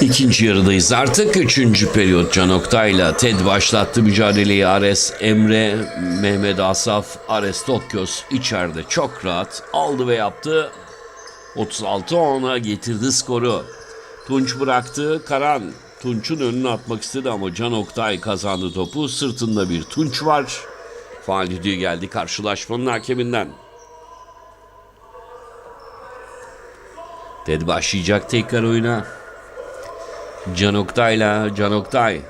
İkinci yarıdayız artık. Üçüncü periyot Can Oktay'la Ted başlattı mücadeleyi. Ares, Emre, Mehmet Asaf, Ares Tokyos içeride çok rahat aldı ve yaptı. 36-10'a getirdi skoru. Tunç bıraktı. Karan Tunç'un önüne atmak istedi ama Can Oktay kazandı topu. Sırtında bir Tunç var. Faal düdüğü geldi karşılaşmanın hakeminden. Ted başlayacak tekrar oyuna. Can Oktay'la Can Oktay.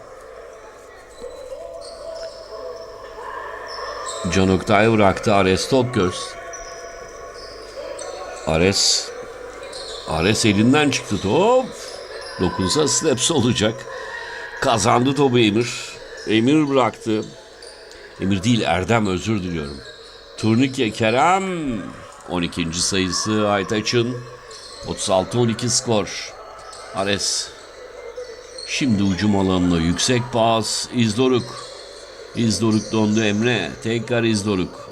Can Oktay bıraktı Ares Tokgöz. Ares Ares elinden çıktı top. Dokunsa snaps olacak. Kazandı topu Emir. Emir bıraktı. Emir değil Erdem özür diliyorum. Turnike Kerem 12. sayısı Aytaç'ın 36-12 skor. Ares Şimdi ucum alanına yüksek pas. İzdoruk. İzdoruk dondu Emre. Tekrar İzdoruk.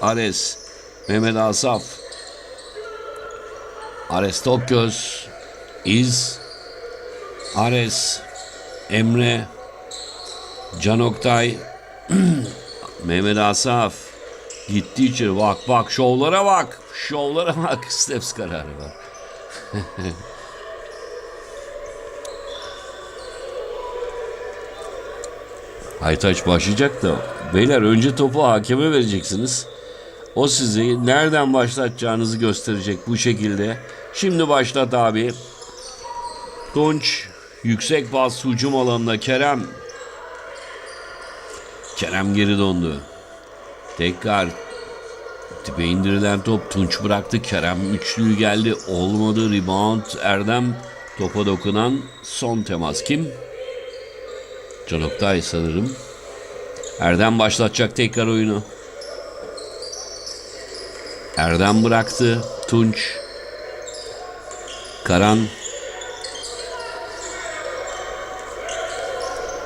Ares. Mehmet Asaf. Ares Tokgöz. İz. Ares. Emre. Can Oktay. Mehmet Asaf. Gitti içeri. Bak bak şovlara bak. Şovlara bak. Steps kararı var. Aytaç başlayacak da beyler önce topu hakeme vereceksiniz. O sizi nereden başlatacağınızı gösterecek bu şekilde. Şimdi başlat abi. Tunç yüksek bas hücum alanında Kerem. Kerem geri döndü. Tekrar tipe indirilen top Tunç bıraktı. Kerem üçlüyü geldi. Olmadı. Rebound Erdem topa dokunan son temas kim? Can Oktay sanırım. Erdem başlatacak tekrar oyunu. Erdem bıraktı. Tunç. Karan.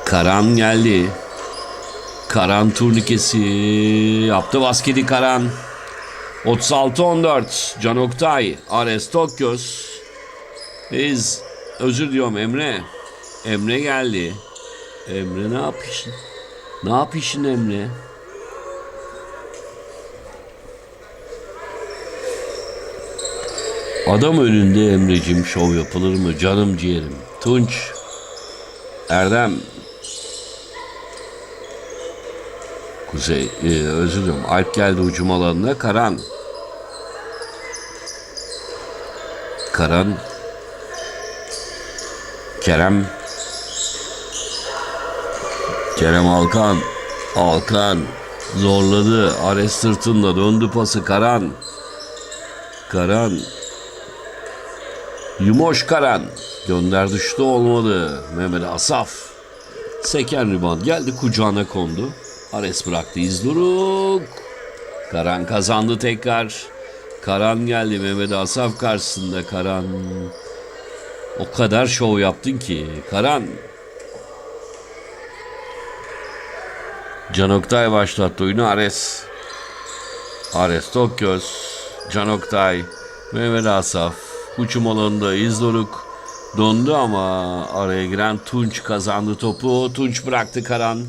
Karan geldi. Karan turnikesi yaptı basketi Karan. 36-14 Can Oktay, Ares Tokyos. Biz özür diliyorum Emre. Emre geldi. Emre ne yapıyorsun? Ne yapıyorsun Emre? Adam önünde Emre'cim şov yapılır mı? Canım ciğerim. Tunç. Erdem. Kuzey. E, özür dilerim. Alp geldi ucum alanına. Karan. Karan. Kerem. Kerem Alkan. Alkan zorladı. Ares sırtında döndü pası Karan. Karan. Yumoş Karan. Gönderdi şutu olmadı. Mehmet Asaf. Seken riband geldi kucağına kondu. Ares bıraktı İzduruk. Karan kazandı tekrar. Karan geldi Mehmet Asaf karşısında Karan. O kadar şov yaptın ki. Karan Can Oktay başlattı oyunu Ares. Ares Tokyos, Can Oktay, Mehmet Asaf, uçum alanında İzdoruk dondu ama araya giren Tunç kazandı topu. Tunç bıraktı Karan.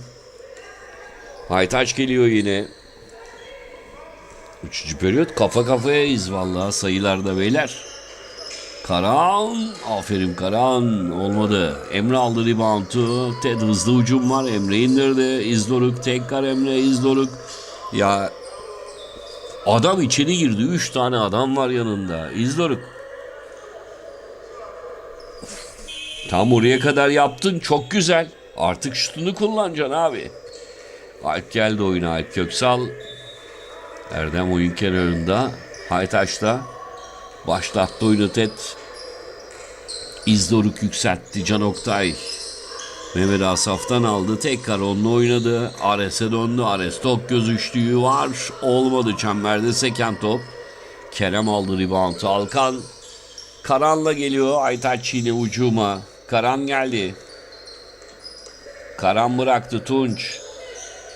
Aytaç geliyor yine. Üçüncü periyot kafa kafayayız vallahi sayılarda beyler. Karan, aferin Karan. Olmadı. Emre aldı reboundu. Ted hızlı hücum var. Emre indirdi. İzdoruk tekrar Emre İzdoruk. Ya adam içeri girdi. Üç tane adam var yanında. İzdoruk. Tam oraya kadar yaptın. Çok güzel. Artık şutunu kullanacaksın abi. Alp geldi oyuna Alp Köksal. Erdem oyun kenarında. Haytaş'ta. Başlattı oyunu Ted. İzdoruk yükseltti Can Oktay. Mehmet Asaf'tan aldı. Tekrar onunla oynadı. Ares'e döndü. Ares top göz üçlüğü var. Olmadı çemberde seken top. Kerem aldı reboundu. Alkan Karan'la geliyor. Aytaç yine ucuma. Karan geldi. Karan bıraktı Tunç.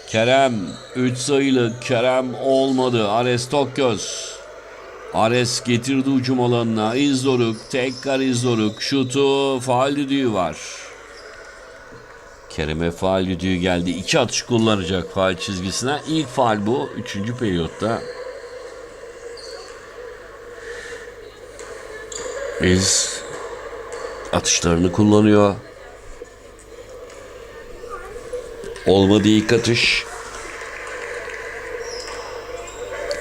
Kerem 3 sayılı Kerem olmadı. Ares Tokgöz. Ares getirdi ucum alanına. İzdoruk. Tekrar İzdoruk. Şutu. Faal düdüğü var. Kerem'e faal düdüğü geldi. İki atış kullanacak faal çizgisine. İlk faal bu. Üçüncü periyotta. Biz atışlarını kullanıyor. Olmadı ilk atış.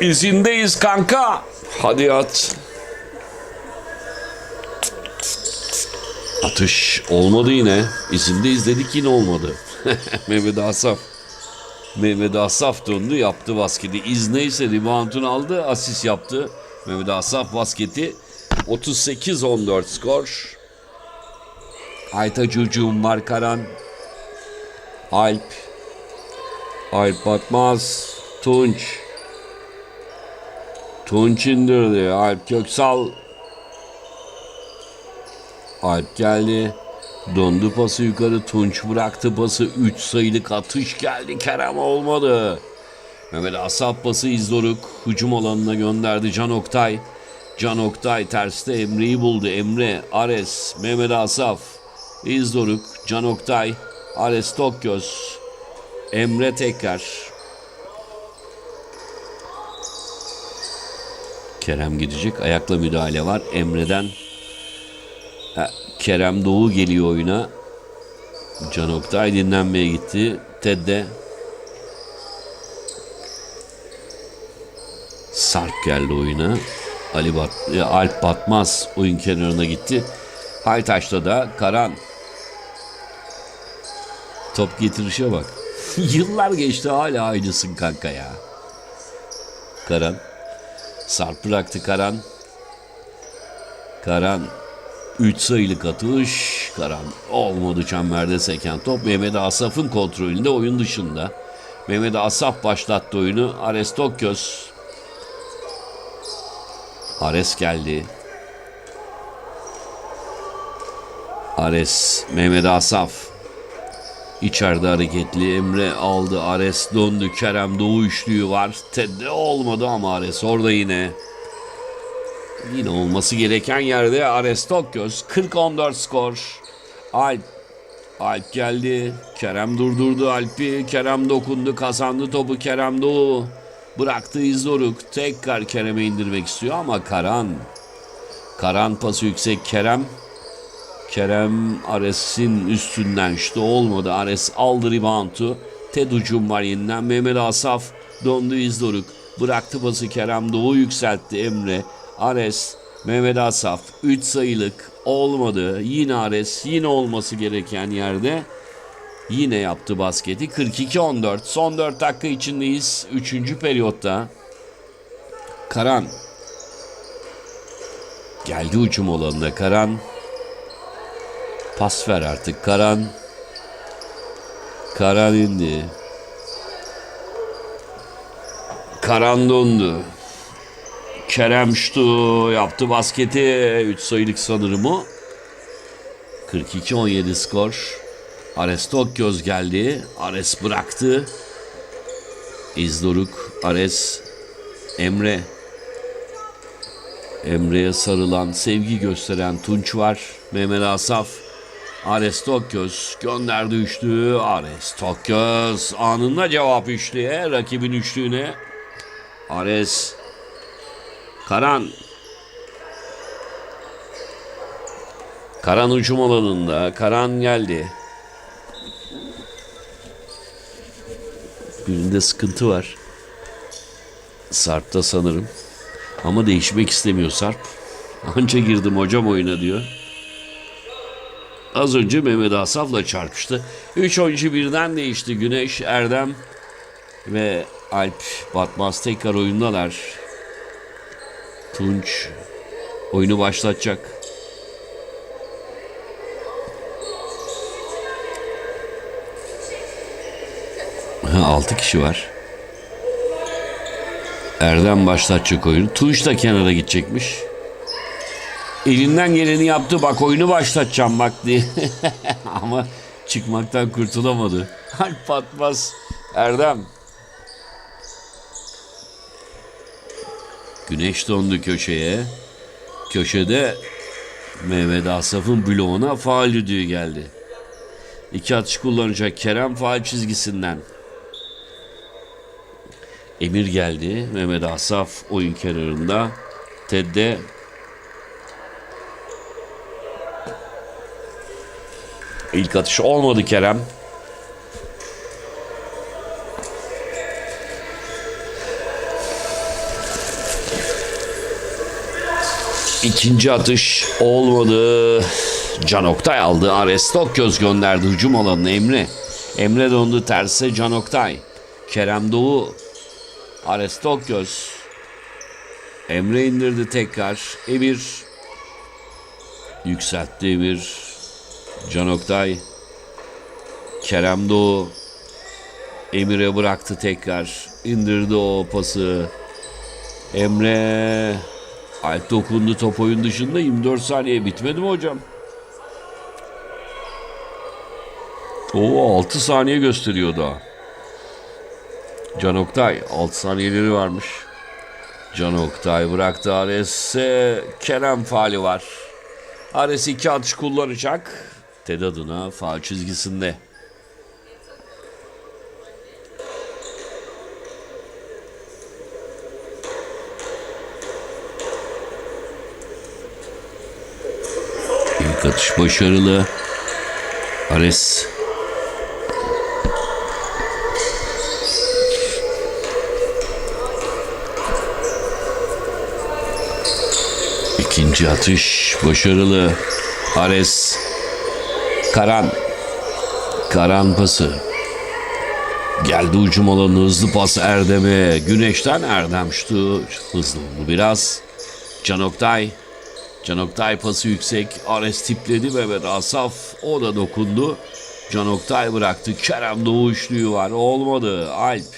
İzindeyiz kanka. Hadi at. Atış olmadı yine. İzindeyiz dedik yine olmadı. Mehmet Asaf. Mehmet Asaf döndü yaptı basketi. İzneyse reboundunu aldı asist yaptı. Mehmet Asaf basketi 38-14 skor. Aytaç Ucum var Karan. Alp. Alp Batmaz. Tunç. Tunç indirdi. Alp Köksal. Alp geldi. Döndü pası yukarı. Tunç bıraktı pası. 3 sayılık atış geldi. Kerem olmadı. Mehmet Asaf pası İzdoruk. Hücum alanına gönderdi Can Oktay. Can Oktay terste Emre'yi buldu. Emre, Ares, Mehmet Asaf, İzdoruk, Can Oktay, Ares Tokgöz, Emre tekrar. Kerem gidecek. Ayakla müdahale var. Emre'den Ha, Kerem Doğu geliyor oyuna. Can Oktay dinlenmeye gitti. Ted de Sarp geldi oyuna. Ali Bat e, Alp Batmaz oyun kenarına gitti. Haytaş'ta da Karan. Top getirişe bak. Yıllar geçti hala aynısın kanka ya. Karan. Sarp bıraktı Karan. Karan 3 sayılık atış. Karan olmadı çemberde seken top. Mehmet Asaf'ın kontrolünde oyun dışında. Mehmet Asaf başlattı oyunu. Ares Tokgöz. Ares geldi. Ares, Mehmet Asaf. İçeride hareketli Emre aldı. Ares döndü. Kerem Doğu üçlüğü var. Tedde olmadı ama Ares orada yine. Yine olması gereken yerde Ares Tokgöz. 40-14 skor. Alp. Alp geldi. Kerem durdurdu Alp'i. Kerem dokundu. Kazandı topu Kerem Doğu. Bıraktı İzdoruk. Tekrar Kerem'e indirmek istiyor ama Karan. Karan pası yüksek Kerem. Kerem Ares'in üstünden işte olmadı. Ares aldı reboundu. Ted ucum var yeniden. Mehmet Asaf döndü İzdoruk. Bıraktı pası Kerem. Doğu yükseltti Emre. Ares, Mehmet Asaf 3 sayılık olmadı. Yine Ares yine olması gereken yerde yine yaptı basketi. 42-14 son 4 dakika içindeyiz. 3. periyotta. Karan geldi ucum olanına Karan. Pas ver artık Karan. Karan indi. Karan dondu. Kerem şutu yaptı basketi. 3 sayılık sanırım o. 42-17 skor. Ares Tokgöz geldi. Ares bıraktı. İzdoruk, Ares, Emre. Emre'ye sarılan, sevgi gösteren Tunç var. Mehmet Asaf. Ares Tokgöz gönderdi üçlüğü. Ares Tokgöz anında cevap üçlüğe. Rakibin üçlüğüne. Ares Karan. Karan ucum alanında. Karan geldi. Birinde sıkıntı var. Sarp'ta sanırım. Ama değişmek istemiyor Sarp. Anca girdim hocam oyuna diyor. Az önce Mehmet Asaf'la çarpıştı. Üç oyuncu birden değişti. Güneş, Erdem ve Alp Batmaz tekrar oyundalar. Tunç oyunu başlatacak. Ha, 6 kişi var. Erdem başlatacak oyunu. Tunç da kenara gidecekmiş. Elinden geleni yaptı. Bak oyunu başlatacağım bak diye. Ama çıkmaktan kurtulamadı. Alp Patmaz. Erdem. Güneş dondu köşeye. Köşede Mehmet Asaf'ın bloğuna faal düdüğü geldi. İki atış kullanacak Kerem faal çizgisinden. Emir geldi. Mehmet Asaf oyun kenarında. Ted'de İlk atış olmadı Kerem. İkinci atış olmadı. Can Oktay aldı. Ares göz gönderdi hücum alanına Emre. Emre döndü terse Can Oktay. Kerem Doğu. Ares göz. Emre indirdi tekrar. Emir yükseltti Emir. Can Oktay. Kerem Doğu. Emir'e bıraktı tekrar. İndirdi o pası. Emre Alp dokundu top oyun dışında 24 saniye bitmedi mi hocam? Oo 6 saniye gösteriyor daha. Can Oktay 6 saniyeleri varmış. Can Oktay bıraktı Ares'e. Kerem faali var. Ares iki atış kullanacak. Ted adına faal çizgisinde. İlk atış başarılı. Ares İkinci atış başarılı. Ares Karan Karan pası Geldi ucum alanı hızlı pas Erdem'e. Güneşten Erdem şutu hızlı oldu biraz. Can Oktay. Can Oktay pası yüksek. Ares tipledi Mehmet Asaf. O da dokundu. Can Oktay bıraktı. Kerem Doğu üçlüğü var. Olmadı. Alp.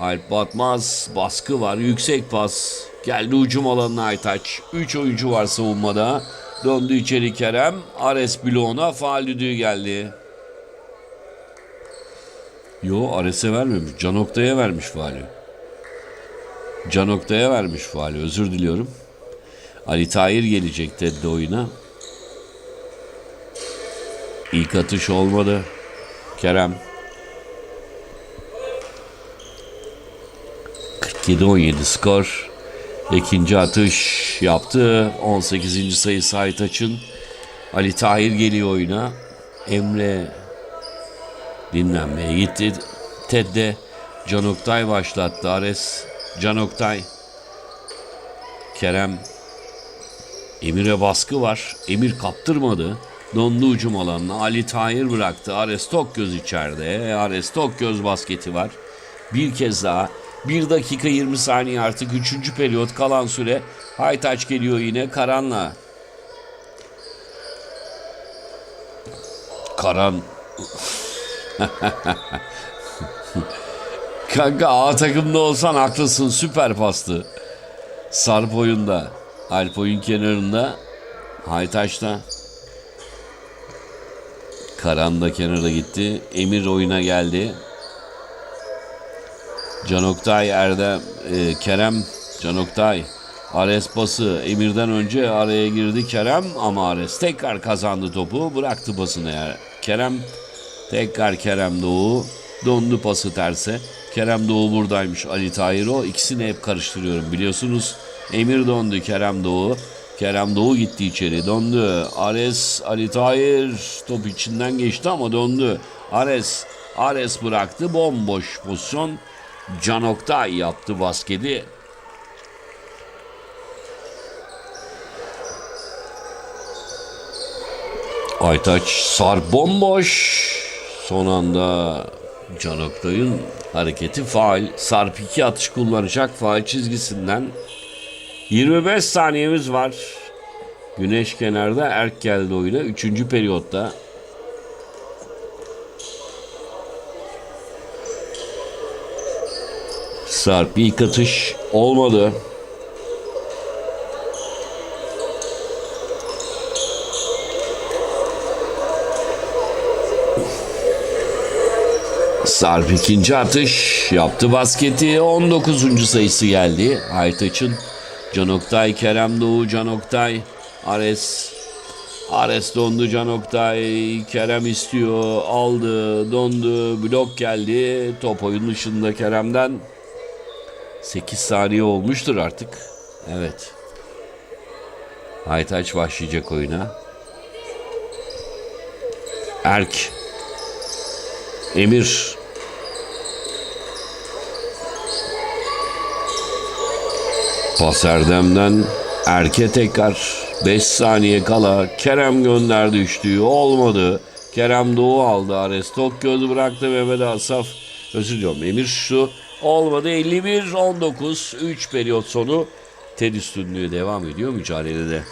Alp Batmaz. Baskı var. Yüksek pas. Geldi ucum alanına Aytaç. 3 oyuncu var savunmada. Döndü içeri Kerem. Ares bloğuna faal düdüğü geldi. Yo Ares'e vermemiş. Can Oktay'a vermiş faali. Can Oktay'a vermiş faali. Özür diliyorum. Ali Tahir gelecek Ted'de oyuna. İlk atış olmadı. Kerem. 47-17 skor. İkinci atış yaptı. 18. sayı Sait Açın. Ali Tahir geliyor oyuna. Emre dinlenmeye gitti. Ted'de Can Oktay başlattı. Ares Can Oktay. Kerem Emir'e baskı var. Emir kaptırmadı. Dondu ucum alanına. Ali Tahir bıraktı. Ares göz içeride. Ares göz basketi var. Bir kez daha 1 dakika 20 saniye artık 3. periyot kalan süre. Haytaç geliyor yine Karan'la. Karan. Kanka A takımda olsan haklısın süper pastı. Sarp oyunda. Alp oyun kenarında. Haytaç'ta. Karan da kenara gitti. Emir oyuna geldi. Can Oktay, Erdem, e, Kerem, Can Oktay, Ares bası Emir'den önce araya girdi Kerem ama Ares tekrar kazandı topu bıraktı basını yani. Kerem tekrar Kerem Doğu dondu pası terse. Kerem Doğu buradaymış Ali Tahir o ikisini hep karıştırıyorum biliyorsunuz. Emir dondu Kerem Doğu. Kerem Doğu gitti içeri dondu. Ares Ali Tahir top içinden geçti ama dondu. Ares Ares bıraktı bomboş pozisyon. Can Oktay yaptı basketi. Aytaç sar bomboş. Son anda Can Oktay'ın hareketi faal. Sarp iki atış kullanacak faal çizgisinden. 25 saniyemiz var. Güneş kenarda Erk geldi oyuna. Üçüncü periyotta. Sarp ilk atış olmadı. Sarp ikinci atış yaptı basketi 19. sayısı geldi Aytaç'ın Can Oktay Kerem Doğu Can Oktay Ares Ares dondu Can Oktay Kerem istiyor aldı dondu blok geldi top oyun dışında Kerem'den 8 saniye olmuştur artık. Evet. Aytaç başlayacak oyuna. Erk. Emir. Pas Erdem'den Erke tekrar. 5 saniye kala Kerem gönderdi üçlüyü. Olmadı. Kerem Doğu aldı. Ares Tokyo'yu bıraktı. Mehmet Asaf. Özür diliyorum. Emir şu olmadı. 51-19 3 periyot sonu Ted üstünlüğü devam ediyor mücadelede.